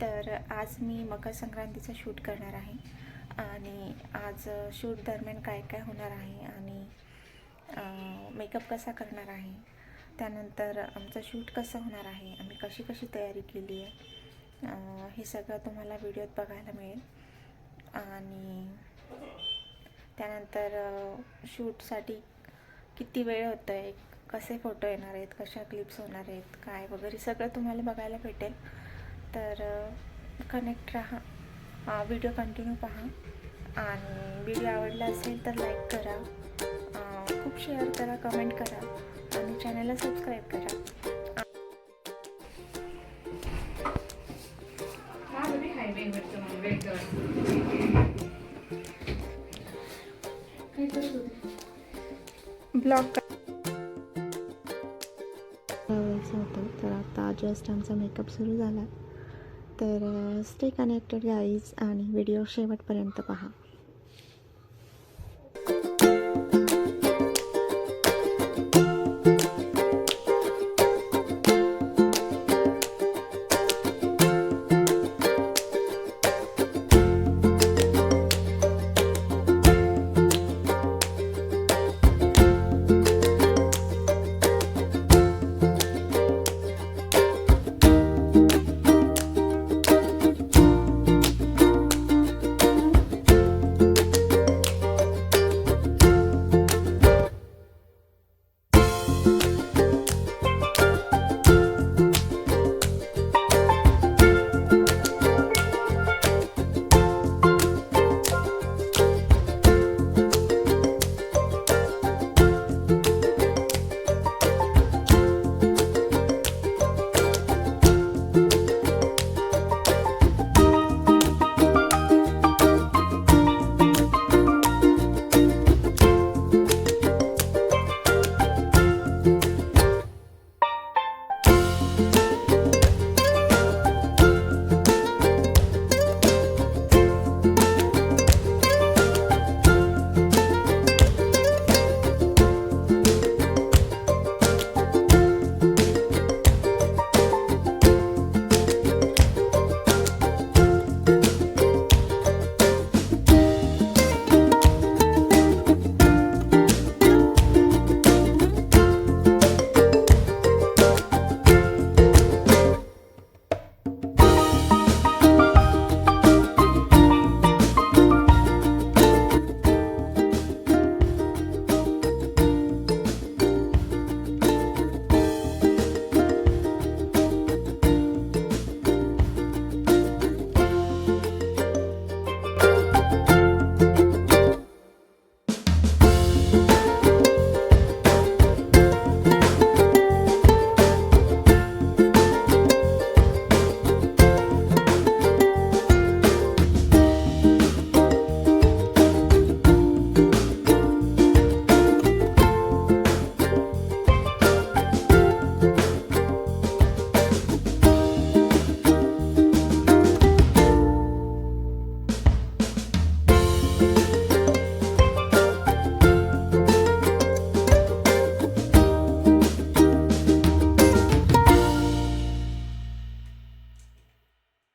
तर आज मी मकर संक्रांतीचं शूट करणार आहे. आणि आज शूट दरम्यान काय काय होणार आहे आणि मेकअप कसा करणार आहे त्यानंतर आमचं शूट कसं होणार आहे आम्ही कशी कशी तयारी केली आहे हे सगळं तुम्हाला व्हिडिओत बघायला मिळेल. आणि त्यानंतर शूटसाठी किती वेळ होतो आहे कसे फोटो येणार आहेत कशा क्लिप्स होणार आहेत काय वगैरे सगळं तुम्हाला बघायला भेटेल. तर कनेक्ट राहा. व्हिडिओ कंटिन्यू पहा. आणि व्हिडिओ आवडला असेल तर लाईक करा. खूप शेअर करा कमेंट करा. आणि चॅनलला सबस्क्राईब करा. ब्लॉक करायचं होतं तर आता जस्ट आमचा मेकअप सुरू झाला. तर स्टे कनेक्टेड गाईज आणि व्हिडिओ शेवटपर्यंत पहा.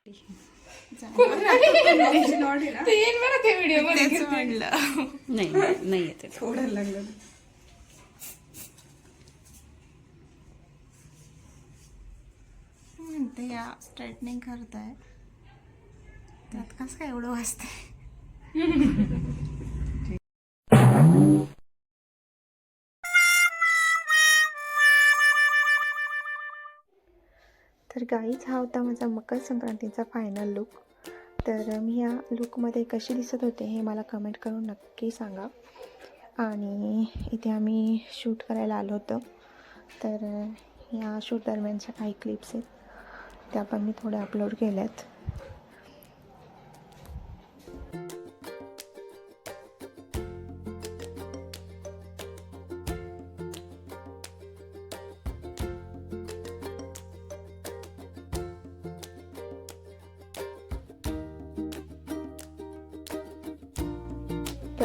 नाही नाही येते. थोडं लागलं. म्हणते या स्ट्रेटनिंग करत आहे त्यात कसं काय एवढं वाजतंय? तर हा होता माझा मकर संक्रांतीचा फायनल लुक तर मी या लुकमध्ये कशी दिसत होते हे मला कमेंट करून नक्की सांगा. आणि इथे आम्ही शूट करायला आलो होतो. तर या शूट दरम्यानच्या काही क्लिप्स आहेत. त्या पण मी थोड्या अपलोड केल्यात.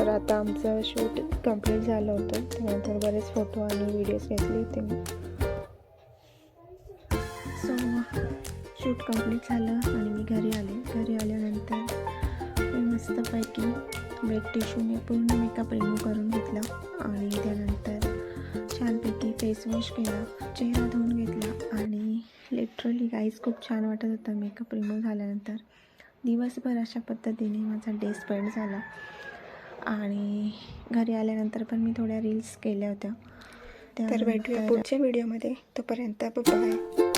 आता आमचं शूट कंप्लीट झालं होतं. त्यानंतर बरेच फोटो आणि व्हिडिओज घेतले होते मी. सो शूट कंप्लीट झालं आणि मी घरी आले. घरी आल्यानंतर मी मस्तपैकी ब्रेक टिश्यूने पूर्ण मेकअप रिमूव्ह करून घेतला आणि त्यानंतर छानपैकी फेस वॉश केला चेहरा धुवून घेतला आणि लिटरली गाईज खूप छान वाटत होता मेकअप रिमूव्ह झाल्यानंतर. दिवसभर अशा पद्धतीने माझा डे स्पेंड झाला. आणि घरी आल्यानंतर पण मी थोड्या रील्स केल्या होत्या. तर भेटूया पुढच्या व्हिडिओमध्ये तोपर्यंत बाय